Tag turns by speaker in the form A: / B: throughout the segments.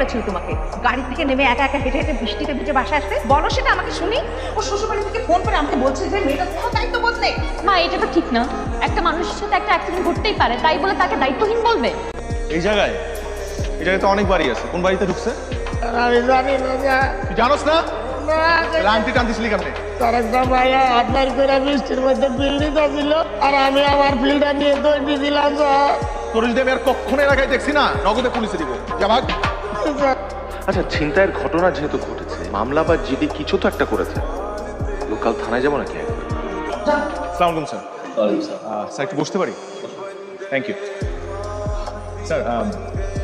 A: বলেছিল তোমাকে। গাড়ি থেকে নেমে একা একা হেঁটে হেঁটে বৃষ্টিতে ভিজে বাসায় আসতে। বলো সেটা আমাকে শুনি। ও শ্বশুরবাড়ি থেকে ফোন করে আমাকে বলছে যে মেয়েটা কোনো দায়িত্ব নেই
B: মা এটা তো ঠিক না। একটা মানুষের সাথে একটা অ্যাক্সিডেন্ট ঘটতেই পারে তাই বলে তাকে দায়িত্বহীন বলবে?
C: এই জায়গায়? এই জায়গায় তো অনেক বাড়ি আছে। কোন বাড়িতে ঢুকছে?
D: আমি জানি না
C: তুই জানোস না? তাহলে টানতেছিলি কেমনে?
D: তার ভাইয়া আপনার করে বৃষ্টির মধ্যে বিল দিতেছিল আর আমি আমার বিলটা নিয়ে দৌড়ি দিলাম
C: তোর যদি আমি আর কখনো এলাকায় দেখছি না নগদে পুলিশে দিব। যা ভাগ।
E: আচ্ছা ছিনতাইয়ের ঘটনা যেহেতু ঘটেছে মামলা বা জিডি কিছু তো একটা করেছে। লোকাল থানায় যাব নাকি?
C: সালাম আলাইকুম স্যার। স্যার একটু বসতে পারি? থ্যাংক ইউ স্যার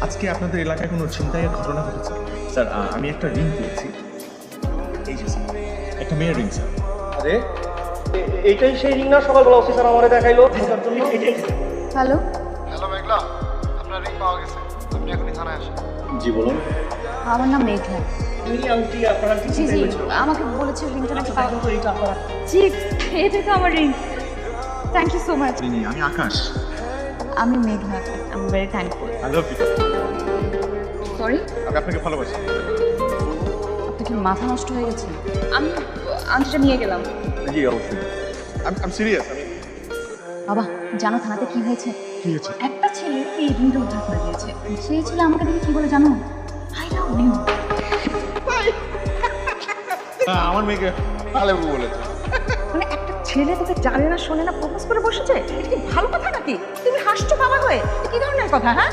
C: আজকে আপনাদের এলাকায় কোনো ছিনতাইয়ের ঘটনা ঘটেছে? স্যার আমি একটা রিং পেয়েছি। এই যে স্যার একটা মেয়ের রিং স্যার।
F: আরে এইটাই সেই রিং না? সকালবেলা অফিসার আমারে দেখাইলো।
B: Hello
G: hello Meghla. আপনার রিং পাওয়া গেছে। আপনি এখনই থানায় আসেন।
F: জি বলুন।
B: আমার নাম মেঘলা
F: এই আংটি আপনার
B: জি জি আমাকে বলেছে রিংটা নাকি পাওয়া
F: তো এইটা আপনার
B: জি এটা তো আমার ring. Thank you so much
C: আমি আকাশ।
B: আমি I am very thankful
C: I love you
B: sorry
C: আমি আপনাকে ভালোবাসি।
B: মাথা নষ্ট হয়ে গেছে? আমি আংটিটা নিয়ে গেলাম।
C: জি অবশ্যই। সিরিয়াস
B: বাবা জানো থানাতে কি হয়েছে?
C: কি হয়েছে
B: একটা ছেলে এই রিংটা উদ্ধার করে দিয়েছে। সেই ছেলে আমাকে দেখে কি বলে জানো? আই লাভ ইউ
C: হ্যাঁ, আমার মেয়েকে। ভালো বলেছে।
A: মানে একটা ছেলে তোকে জানে না শোনে না প্রপোজ করে বসেছে? এটা কি ভালো কথা নাকি? তুমি হাসছো বাবা হয়ে? কি ধরনের কথা হ্যাঁ?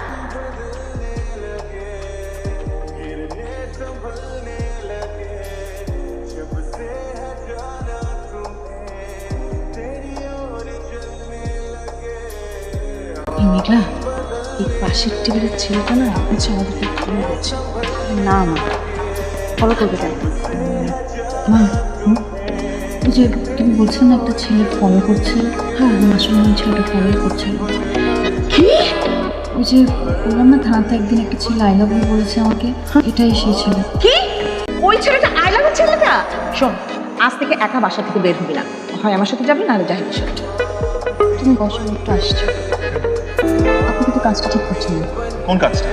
H: পাশের টেবিলের ছেলেটা না হচ্ছে আমাদেরকে ফলো করছে
B: না মা ফলো করবে তাই
H: মা ওই যে তুমি বলছো না একটা ছেলে ফলো করছে? হ্যাঁ আসলে ছেলেটা ফলো করছে। কি? ওই যে বললাম না থানাতে একদিন একটা ছেলে আই লাভ ইউ বলেছে আমাকে। এটাই সেই ছেলে।
A: কি? ওই ছেলেটা আই লাভ ছেলেটা? শোন আজ থেকে একা বাসা থেকে বের হবি না। হয় আমার সাথে যাবি নাহলে জাহিদের সাথে।
H: তুমি বসো আমি একটু আসছো। আপনি কিন্তু কাজটা ঠিক করছেন না।
C: কোন কাজটা?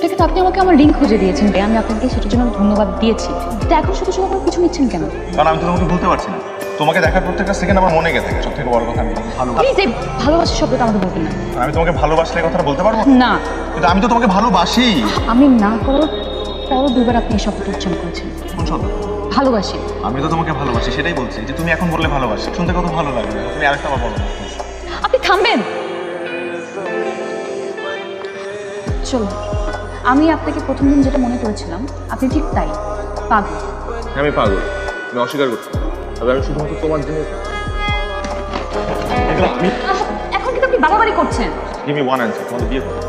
B: ঠিক আছে আপনি আমাকে আমার রিং খুঁজে দিয়েছেন তাই আমি আপনাকে সেটার জন্য ধন্যবাদ দিয়েছি। তো এখন শুধু শুধু আপনার কিছু নিচ্ছেন কেন?
C: কারণ আমি তো তোমাকে বলতে পারছি না। তোমাকে দেখার প্রত্যেকটা সেকেন্ড আমার মনে গেছে সব থেকে বড় কথা আমি তোমাকে ভালো
B: প্লিজ এই ভালোবাসার শব্দটা আমাকে বলবেন না।
C: আমি তোমাকে ভালোবাসলে এই কথাটা বলতে পারব?
B: না।
C: কিন্তু আমি তো তোমাকে ভালোবাসি।
B: আমি না করার পরও দুবার আপনি এই শব্দটা উচ্চারণ করেছেন।
C: কোন শব্দ?
B: ভালোবাসি।
C: আমি তো তোমাকে ভালোবাসি সেটাই বলছি যে তুমি এখন বললে ভালোবাসি। শুনতে কত ভালো লাগবে তুমি আরেকটা বলো।
B: আপনি থামবেন। চলো আমি আপনাকে প্রথম দিন যেটা মনে করেছিলাম আপনি ঠিক তাই পাগল।
C: আমি পাগল। আমি অস্বীকার করছি। তবে আমি শুধুমাত্র তোমার জন্য
B: এখন কিন্তু আপনি বাড়াবাড়ি করছেন।
C: গিভ মি ওয়ান অ্যান্সার তোমাদের বিয়ে করো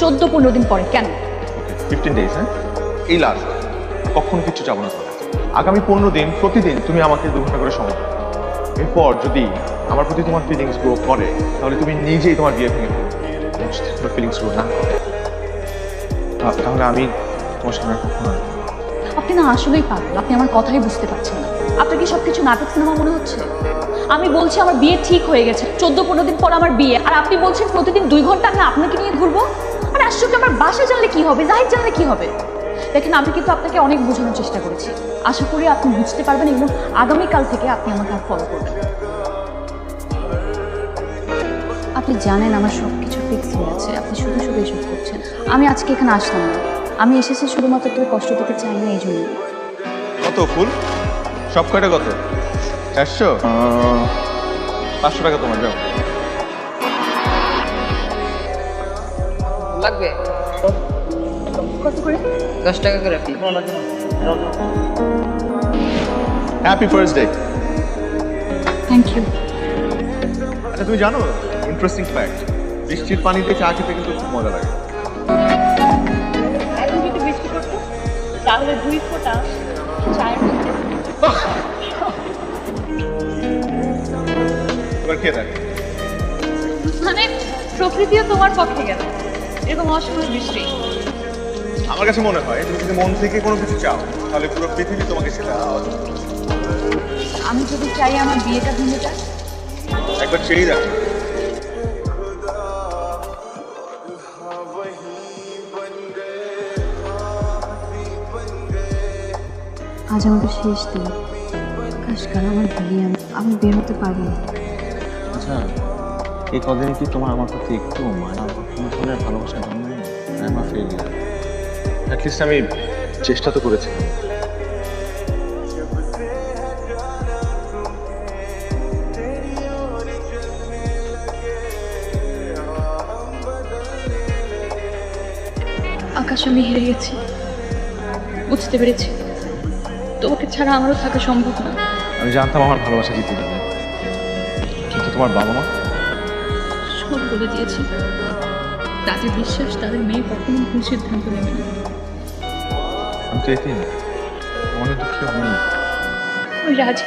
B: চোদ্দ পনেরো দিন পরে কেন?
C: ফিফটিন ডেজ হ্যাঁ? এই লাস্ট কখন কিছু চাবো না আগামী পনেরো দিন প্রতিদিন তুমি আমাকে দু ঘণ্টা করে সময় এরপর যদি আমার প্রতি তোমার ফিলিংস গ্রো করে তাহলে তুমি নিজেই তোমার বিয়ে ভেঙে ফেলবে। তোমার ফিলিংস গ্রো না করে তাহলে আমি তোমার সামনে কখনো
B: আপনি না আসলেই পাগল, আপনি আমার কথাই বুঝতে পারছেন না। আপনার কি সবকিছু নাটক সিনেমা মনে হচ্ছে? আমি বলছি আমার বিয়ে ঠিক হয়ে গেছে চোদ্দ পনেরো দিন পর আমার বিয়ে, আর আপনি বলছেন প্রতিদিন দুই ঘণ্টা আমি আপনাকে নিয়ে ঘুরবো? আর আশ্চর্য, আমার বাসা জানলে কি হবে, জাহিদ জানলে কি হবে? দেখেন, আমি কিন্তু আপনাকে অনেক বোঝানোর চেষ্টা করেছি। আশা করি আপনি বুঝতে পারবেন এবং আগামীকাল থেকে আপনি আমাকে আর ফলো করবেন আপনি জানেন আমার সব কিছু ফিক্স হয়ে আছে আপনি শুধু শুধু এসব করছেন। আমি আজকে এখানে আসলাম না। আমি এসেছি শুধুমাত্র তোর কষ্ট দিতে চাই না এই জন্য
C: কত ফুল? সব কয়টা কত? চারশো? পাঁচশো টাকা তোমার যাও।
I: লাগবে?
B: কত করে?
I: দশ টাকা করে।
C: Happy first day
B: thank you
C: আচ্ছা তুমি জানো? ইন্টারেস্টিং ফ্যাক্ট বৃষ্টির পানিতে চা খেতে কিন্তু খুব মজা লাগে।
B: তাহলে দুই ফোঁটা চায়ের মধ্যে
C: এবার খেয়ে দেখ।
B: মানে প্রকৃতিও তোমার পক্ষে গেল। এরকম অসময় বৃষ্টি।
C: আমার কাছে মনে হয় তুমি যদি মন থেকে কোনো কিছু চাও তাহলে পুরো পৃথিবী তোমাকে সেটা
B: আমি যদি চাই আমার বিয়েটা ভেঙে যায়।
C: একবার চেয়েই দেখো
H: আজ আমাদের শেষ দিন। আকাশ কাল আমার বিয়ে আমি- বের হতে পারব না।
I: আচ্ছা এই কদিনে কি তোমার আমার প্রতি একটু মায়া ধরনের ভালোবাসা জন্মায় আই এম ফেলিয়ার
C: অ্যাটলিস্ট আমি চেষ্টা তো করেছিলাম
B: আকাশ আমি হেরে গেছি। বুঝতে পেরেছি। তোমাকে ছাড়া আমারও থাকা সম্ভব না।
C: আমি জানতাম আমার ভালোবাসা জিতে যাবে। কিন্তু তোমার বাবা মা?
B: সব বলে দিয়েছি। তাদের বিশ্বাস তাদের মেয়ে কখনো ভুল সিদ্ধান্ত নেবে না।
C: আমি তো এতেই না। অনেক দুঃখী আমি
B: ওই রাজি